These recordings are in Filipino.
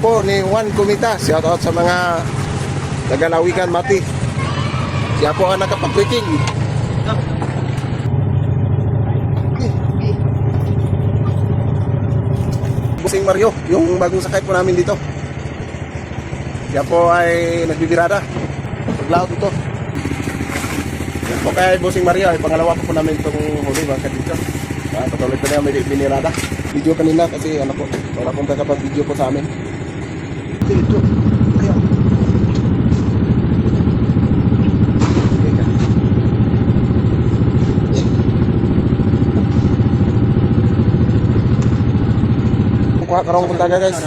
po ni Juan Kumita. Shout out sa mga Tagalawigan Mati. Siya po ang nakapag-breaking. Busing Mario, yung bagong sakay po namin dito. Siya po ay nagbibirada. Paglaot ito. Yan po kay Mario, ay pangalawa po po namin itong huli mga kadito. Uh, patuloy po na may binirada. Video kanina kasi ano po, wala pong kakapag-video po sa amin. Dito. Ayan. Teka. Kuha karong punta ka guys.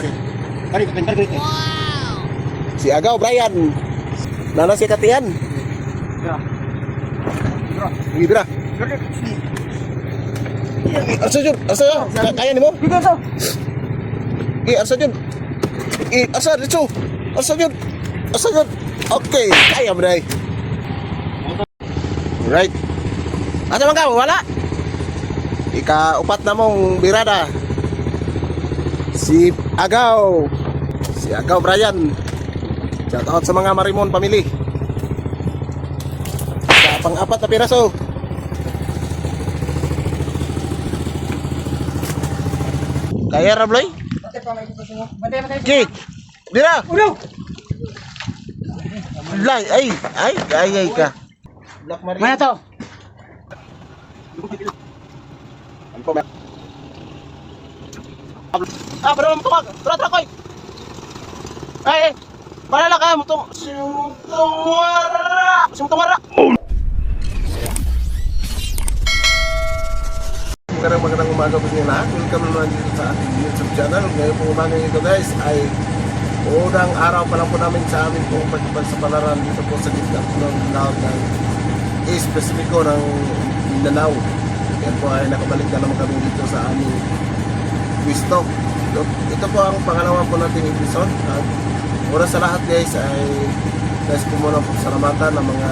Kari, kari, kari. Si Agaw, Brian. Nana si Katian. Ya. Gibra. Asa jud? Asa jud? Ka- Kaya nimo? Bigo so. Eh, asa jud? Eh, asa dito? Asa jud? Asa jud? Okay, kaya mo. Right. Asa man ka? Wala. Ika upat na mong birada. Si Agaw. Si Agaw Brian. Shout out sa mga Marimon family. Sa pang-apat na piraso. Kaya Rabloy? Mo. Ki. Dira. Ulo. Lay, ay, ay, ay, ay ka. Black Maria. Mana to? Ano Mac? Ah, bro, tumag. Tara, tara, koy. Ay, ay. Palala ka, mutung... Simutungwara! Simutungwara! Magandang magandang umaga po sa inyo lahat. Welcome naman dito sa ating YouTube channel. Ngayon po umaga nito guys ay unang araw pa lang po namin sa aming pong pagpagsapalaran dito po sa gitna po ng lahat ng espesipiko ng Mindanao. Yan po ay nakabalik na naman kami dito sa aming pwisto. Ito, po ang pangalawa po nating episode. At una sa lahat guys ay guys po muna po salamatan ng mga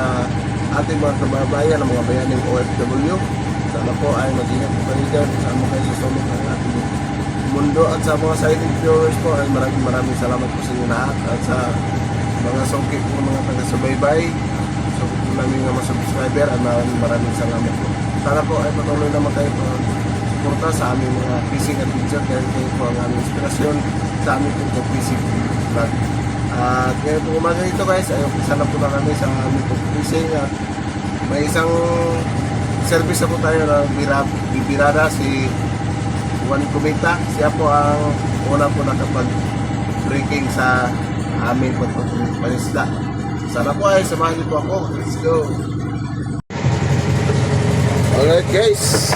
ating mga kababayan, ng mga bayaning OFW. Sana po ay mag-ingat po kayo dyan. Sana kayo sa ng ating mundo. At sa mga silent viewers po ay maraming maraming salamat po sa inyo lahat. At sa mga songkit po mga taga-subaybay so po namin mga subscriber at maraming maraming salamat po. Sana po ay patuloy naman kayo po suporta sa aming mga fishing adventure dahil kayo po ang aming inspirasyon sa aming pong fishing vlog. At ngayon po umaga ito guys ay umpisa na po na kami sa aming pong fishing. At may isang service na po tayo bira, bibirada si Juan Kumita. Siya po ang una po nakapag-breaking sa aming pagpapanisda. Sana po ay samahan niyo po ako. Let's go! Alright guys.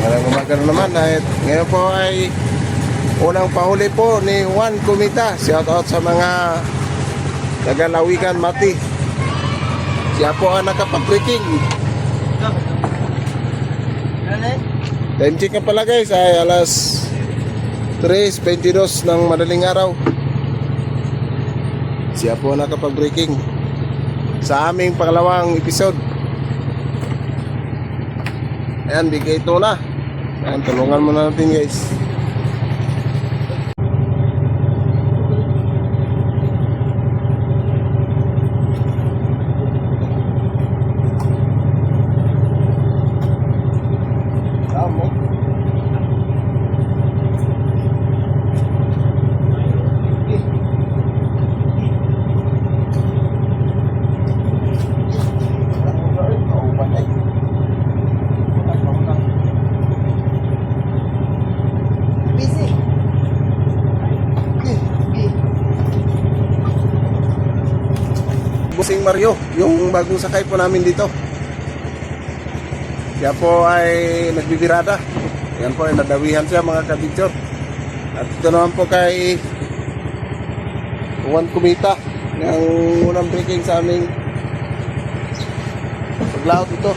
Maraming umaga na naman. At ngayon po ay unang pahuli po ni Juan Kumita. Shout out sa mga Tagalawigan Mati. Siya po ang nakapag-breaking. Time check na pala guys ay alas 3.22 ng madaling araw. Siya po nakapag-breaking sa aming pangalawang episode. Ayan, bigay ito na. Ayan, tulungan muna natin guys. Tama. Busy. Busing Mario, yung bagong sakay po namin dito. Siya po ay nagbibirada. Yan po ay nadawihan siya mga kabidyor. At ito naman po kay Juan Kumita ng unang breaking sa aming paglaot ito.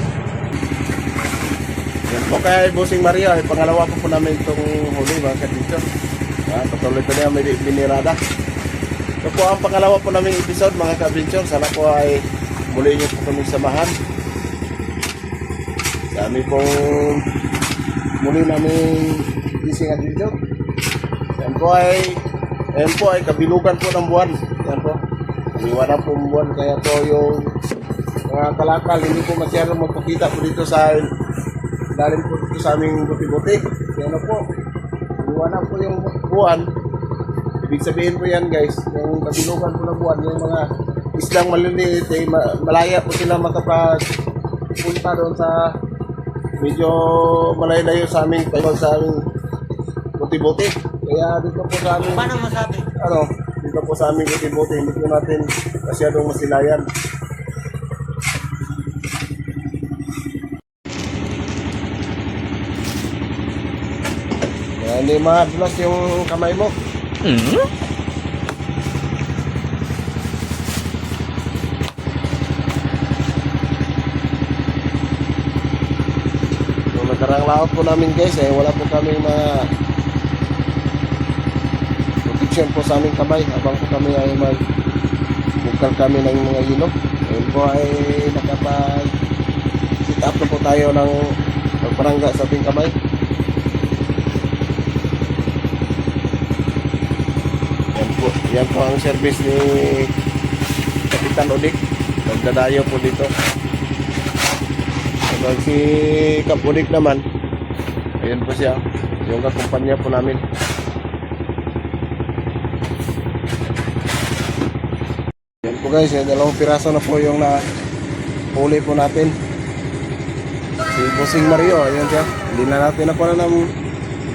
Yan po kay Busing Mario, ay pangalawa po po namin itong huli mga kabidyor. Ah, patuloy ko na may binirada. Ito po ang pangalawa po naming episode mga ka-adventure. Sana po ay muli niyo po kami samahan. Dami pong muli naming fishing adventure. Yan po ay Ayan po ay kabilugan po ng buwan. Ayan po. Liwanag po ang buwan. Kaya po yung mga kalakal hindi po masyadong magpakita po dito sa lalim po dito sa aming buti-buti. Kaya na po. Liwanag po yung buwan. Ibig sabihin po yan guys, yung kabilugan po ng buwan, yung mga islang maliliit, eh, ma- malaya po sila makapagpunta doon sa medyo malayo-layo sa aming tayo sa aming buti-buti. Kaya dito po sa aming Paano masabi? ano, dito po sa aming buti-buti, hindi po natin masyadong masilayan. Hindi madulas yung kamay mo. Yung nakarang laot po namin guys, eh, wala po kami mga protection po sa aming kamay habang po kami ay mag bukal kami ng mga hilo. Ngayon po ay nakapag sit up po tayo ng pagparangga sa ating kamay. Yan po, yan ang service ni Kapitan Udik. Nagdadayo po dito. Habang si Kapudik naman, ayun po siya, yung kakumpanya po namin. Yan po guys, yung dalawang piraso na po yung na huli po natin. Si Bossing Mario, ayun siya. Hindi na natin nakuha ng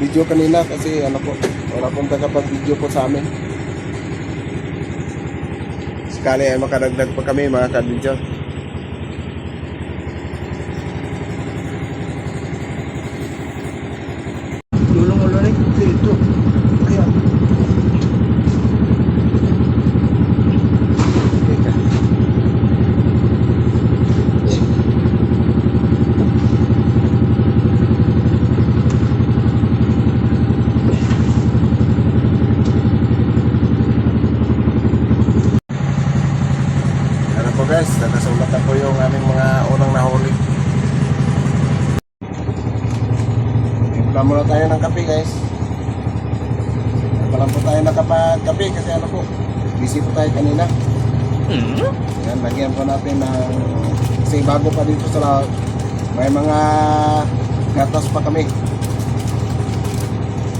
video kanina kasi ano po, wala pong tagapag-video po sa amin. Sekali ay makadagdag pa kami mga ka-video. Lulong ulo rin. Dito. Kaya. Ano po guys, nagkasulat na po yung aming mga unang nahuli. Wala muna tayo ng kape guys. Wala po tayo nakapag-kape kasi ano po, busy po tayo kanina. Yan, lagyan po natin ng, kasi bago pa dito sa lahat, may mga gatas pa kami.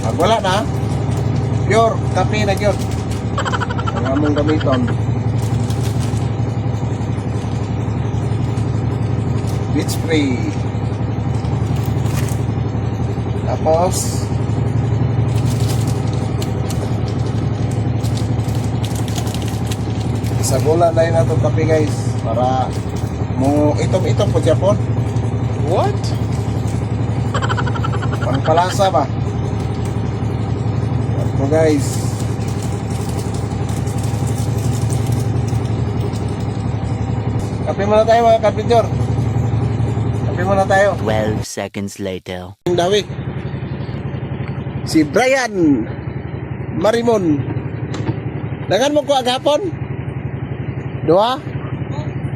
Pag wala na, pure, kape na yun. Ang among gamiton. Beach spray. Tapos, isa bola na yun itong kape guys para mo itom-itom po Japon. What? Pangpalasa ba? Ito guys. Kape muna tayo mga kapityor. Kape muna tayo. 12 seconds later. Dawi. Si Brian Marimon. Dangan mo ko agapon? Dua?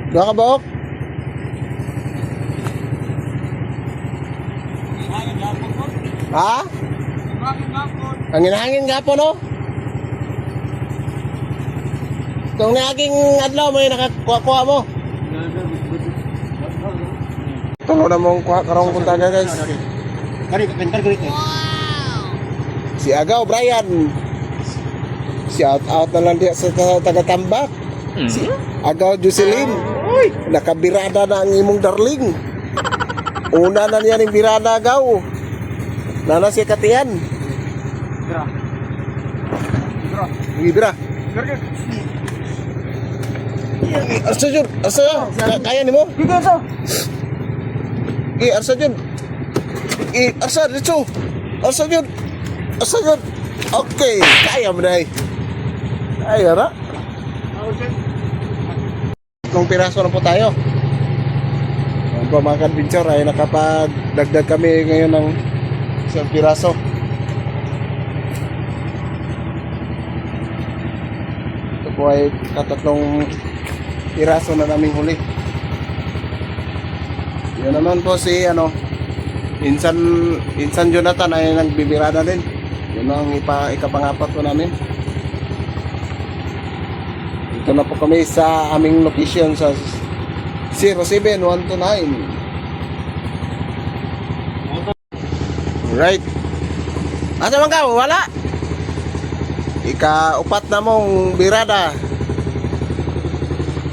Dua ka buok? Ha? Ang hinahangin gapon no? Itong naging adlaw mo yung nakakuha-kuha mo. Tulo na mong kuha karong puntaga guys. Kari, bentar ko rito. Si Agaw, Brian. Si out out na lang dia sa ta- taga-tambak. Si Agaw, Jocelyn. Nakabirada na ang imong darling. Una na niya ng birada, Agaw. Nana si Katian. Bra. Bra. Hindi bira. Bra. Arsa yun. Arsa yun. Ka- Kaya ni mo? Dito so. Eh, arsa yun. Eh, arsa, dito. Arsa yun. Yun. Okay. Kaya mo na eh. Kaya na. Kung piraso na po tayo. Ang po mga adventure ay nakapagdagdag kami ngayon ng isang piraso. Ito po ay katatlong piraso na naming huli. Yun naman po si ano Insan Insan Jonathan ay nagbibirada din. Yun ang ipa, ikapangapat po namin. Ito na po kami sa aming location sa 07129. Right. Asa man ka? Wala. Ika-upat na mong birada.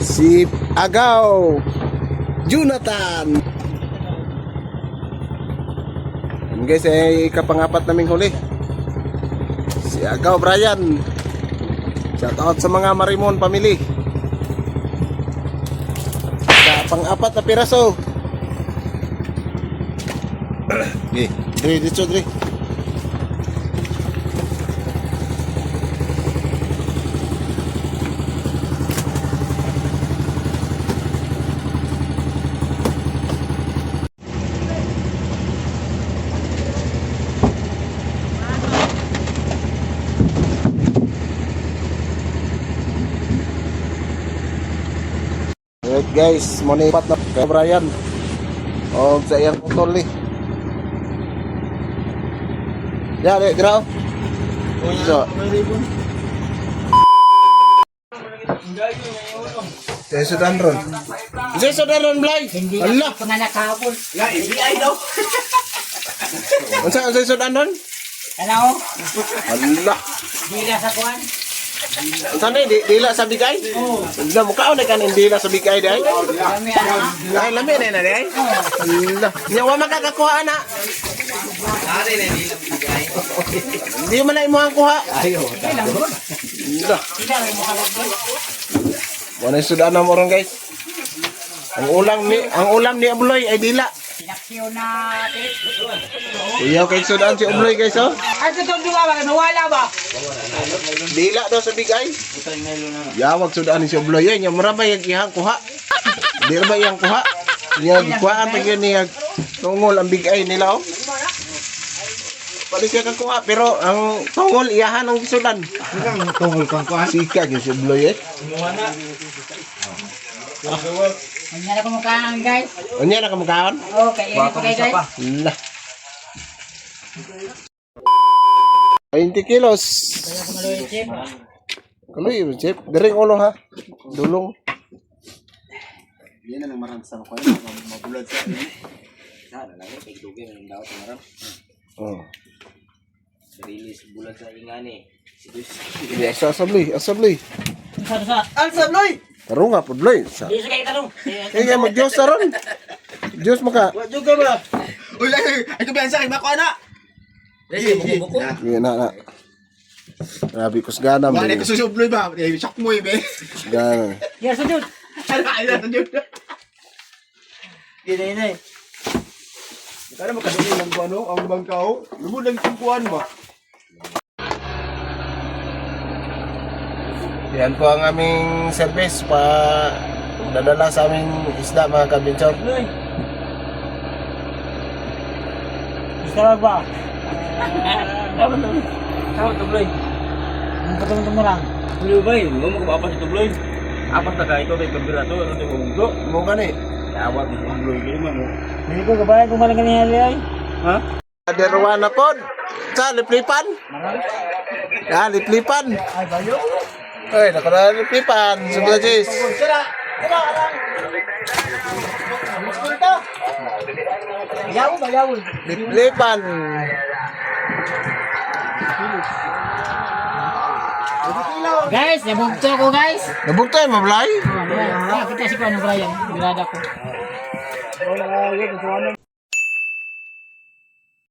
Si Agaw Jonathan. Yan guys, eh, ikapangapat naming huli. Si Agaw Brian. Shout out sa mga Marimon family. Sa pang-apat na piraso. Okay, dre, dito. Alright guys, muna ipat na kay Brian. O sa iyang utol ni. Ya, di, dira. So. Saya sudah ron. Saya sudah ron Blay. Allah. Panganak kahapon. Unsa saya sudah ron? Ano? Allah. Dila sa kuwan. Unsa ni di dila sa bigay? Na mukha na kan dila sa bigay dai. Ay lami na na dai. Nya wa makakakuha na. Hindi man na imo ang kuha. Ayo. Dila mo. Wala sudah na mo ron guys. Ang ulam ni ang ulam ni Abloy ay dila. Pinaksiyo na Kuya kay sudan si Abloy guys oh. Ay, ito itong duwa ba? Nawala ba? Dila daw sa bigay. Yawag sudan ni si Abloy ay nya mura ba yung ihang kuha. Di ba yang kuha? Nya kuhaan pa gyud niya tungol ang bigay nila oh. Pwede siya kakuha pero ang tungol iyahan ang gisudan. Ang tungol kang kuan. Sika yung si Abloy eh. Ang nila kumukhaan guys. Unya na kamukhaon? Okay, ini pa kayo guys. La. 20 kilos. Kaloy, chip. Diring ulo ha. Dulong. Yan na lang maram sa kuan. Mabulad sa ini. Sana lang eh, Dugi ng daot ng maram. Oh. Release bulan sa ingani. Si Dus. Di asa asabli, asabli. Sa sa. Alsa Bloy! Taro nga pudloy. Sa. Di sa kayo tanong. Kaya mag Dios taron. Dios maka. Wa juga ba? Uy, ay, ay, kumpiyansa kay Mako na. Dili mo buko. Yan na na. Grabe kus gana mo. Wala ko susubloy ba? Eh, shock mo ibe. Gana. Yes, sir. Ano ay na jud. Dili na eh. Kada makadali lang ko ano, ang bangkaw. Lumod lang yung kuan ba? Yan po ang aming service pa dadala sa aming isda mga kabinchor. Iskarag ba? Dapat to. Dapat to Bloy. Ang katong lang. Bloy ba? Mo mo apa dito Bloy? Apa ta kay ko kay pambira to ano to ugdo. Mo gani. Awat ni Bloy gini mo. Hindi ko kabayan kung malang ganyan ay. Ha? Derwana pod. Sa liplipan. Ya, liplipan. Ay, bayo. Ay, nakara liplipan. Subla Jis. Sira. Sira ka lang. Dito. Bayaw, bayaw. Liplipan. Guys, nabugto ko guys. Nabugtay mo, Blay? Ah, kita si Kuya ng Brian. Birada ko.